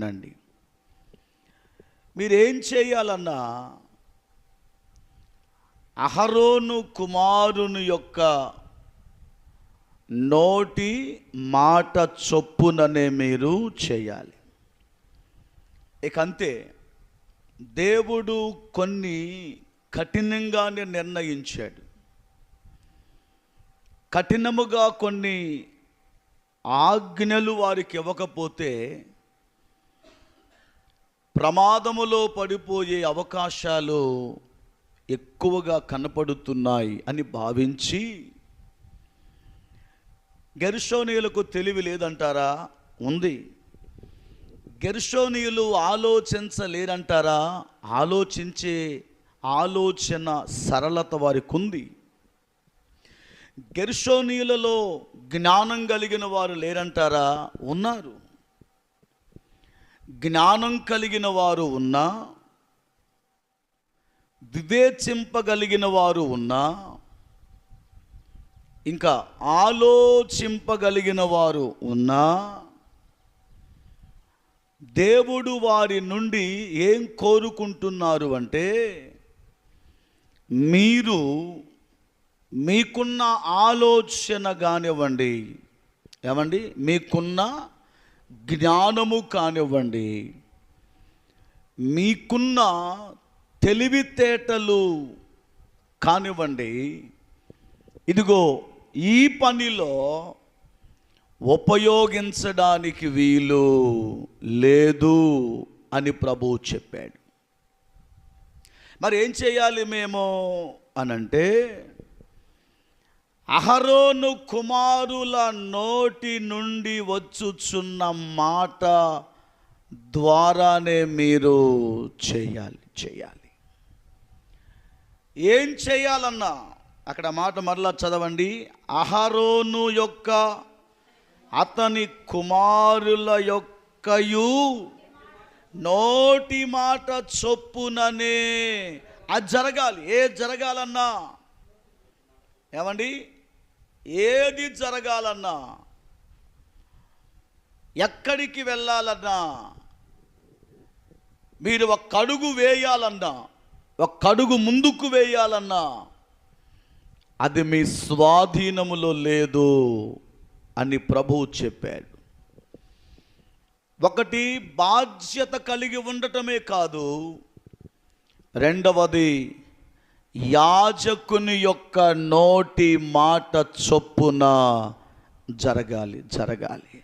నండి. మీరేం చేయాలన్నా అహరోను కుమారుని యొక్క నోటి మాట చొప్పుననే మీరు చేయాలి. ఇక అంతే దేవుడు కొన్ని కఠినంగానే నిర్ణయించాడు. కఠినముగా కొన్ని ఆజ్ఞలు వారికి ఇవ్వకపోతే ప్రమాదములో పడిపోయే అవకాశాలు ఎక్కువగా కనపడుతున్నాయి అని భావించి గెర్షోనీయులకు తెలివి లేదంటారా? ఉంది. గెర్షోనీయులు ఆలోచించలేరంటారా ఆలోచించే ఆలోచన సరళత వారికి ఉంది గెర్షోనీయులలో జ్ఞానం కలిగిన వారు లేరంటారా? ఉన్నారు. జ్ఞానం కలిగిన వారు ఉన్నా వివేచింపగలిగిన వారు ఉన్నా ఇంకా ఆలోచింపగలిగిన వారు ఉన్నా దేవుడు వారి నుండి ఏం కోరుకుంటున్నారు అంటే మీరు మీకున్న ఆలోచన కానివ్వండి. ఏమండి? మీకున్న జ్ఞానము కానివ్వండి మీకున్న తెలివితేటలు కానివ్వండి ఇదిగో ఈ పనిలో ఉపయోగించడానికి వీలు లేదు అని ప్రభువు చెప్పాడు. మరి ఏం చేయాలి మేము అనంటే అహరోను కుమారుల నోటి నుండి వచ్చుచున్న మాట ద్వారానే మీరు చేయాలి చేయాలి. ఏం చేయాలన్నా అక్కడ మాట మరలా చదవండి. అహరోను యొక్క అతని కుమారుల యొక్కయు నోటి మాట చొప్పుననే అది జరగాలి. ఏ జరగాలన్నా ఏమండి? ఏది జరగాలన్నా ఎక్కడికి వెళ్ళాలన్నా మీరు ఒక అడుగు వేయాలన్నా ఒక అడుగు ముందుకు వేయాలన్నా అది మీ స్వాధీనములో లేదు అని ప్రభువు చెప్పాడు. ఒకటి బాధ్యత కలిగి ఉండటమే కాదు. రెండవది యాజకుని యొక్క నోటి మాట చొప్పున జరగాలి జరగాలి.